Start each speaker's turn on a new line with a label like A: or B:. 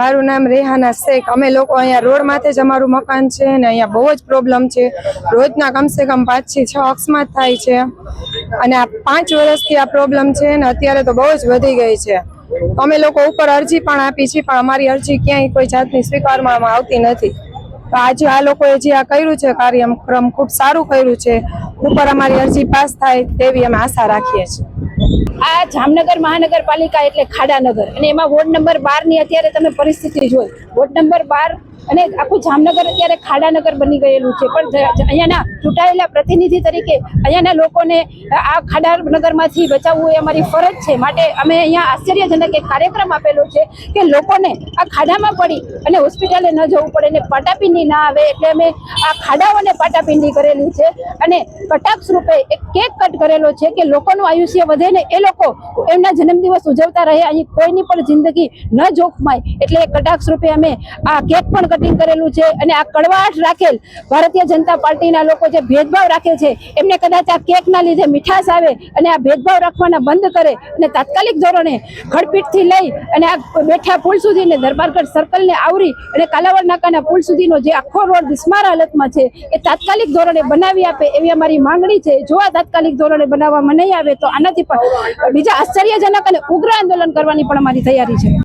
A: મારું નામ રેહાના શેખ. અમે લોકો અહીંયા રોડ માથે જ અમારું મકાન છે ને અહીંયા બહુ જ પ્રોબ્લેમ છે. રોજના કમસે કમ પાંચથી છ અકસ્માત થાય છે. અને આ પાંચ વર્ષથી આ પ્રોબ્લેમ છે ને અત્યારે તો બહુ જ વધી ગઈ છે. અમે લોકો ઉપર અરજી પણ આપી છે, પણ અમારી અરજી ક્યાંય કોઈ જાતની સ્વીકારવામાં આવતી નથી. તો આજે આ લોકોએ જે આ કર્યું છે કાર્યક્રમ, ખૂબ સારું કર્યું છે. ઉપર અમારી અરજી પાસ થાય તેવી અમે આશા રાખીએ છીએ.
B: આ જામનગર મહાનગરપાલિકા એટલે ખાડાનગર. અને એમાં વોર્ડ નંબર બારની અત્યારે તમે પરિસ્થિતિ જોઈ. વોર્ડ નંબર બાર અને આખું જામનગર અત્યારે ખાડાનગર બની ગયેલું છે. પણ અહીંયાના ચૂંટાયેલા પ્રતિનિધિ તરીકે અહીંયાના લોકોને આ ખાડાનગરમાંથી બચાવવું એ અમારી ફરજ છે. માટે અમે અહીંયા આશ્ચર્યજનક એક કાર્યક્રમ આપેલો છે કે લોકોને આ ખાડામાં પડી અને હોસ્પિટલે ન જવું પડે ને પાટાપિંડી ના આવે એટલે અમે આ ખાડાઓને પાટાપિંડી કરેલી છે. અને કટાક્ષ રૂપે એક કેક કટ કરેલો છે કે લોકોનું આયુષ્ય વધે ને એ લોકો એમના જન્મદિવસ ઉજવતા રહે. અહીં કોઈની પણ જિંદગી ન જોખમાય એટલે કટાક્ષ રૂપે અમે આ કેક પણ કટિંગ કરેલું છે અને આ કડવાટ રાખેલ ભારતીય જનતા પાર્ટીના લોકો જે ભેદભાવ રાખે છે, એમને કદાચ આ કેકના લીધે મીઠાશ આવે અને આ ભેદભાવ રાખવાના બંધ કરે અને તાત્કાલિક ધોરણે ખડપીટથી લઈ અને આ બેઠા પુલ સુધીને દરબારગઢ સર્કલને આવરી અને કાલાવડ નાકાના પુલ સુધીનો જે આખો રોડ બિસ્માર હાલતમાં છે, એ તાત્કાલિક ધોરણે બનાવી આપે એવી અમારી માંગણી છે. જો આ તાત્કાલિક ધોરણે બનાવવામાં નહીં આવે તો આનાથી પણ બીજા આશ્ચર્યજનક અને ઉગ્ર આંદોલન કરવાની પણ અમારી તૈયારી છે.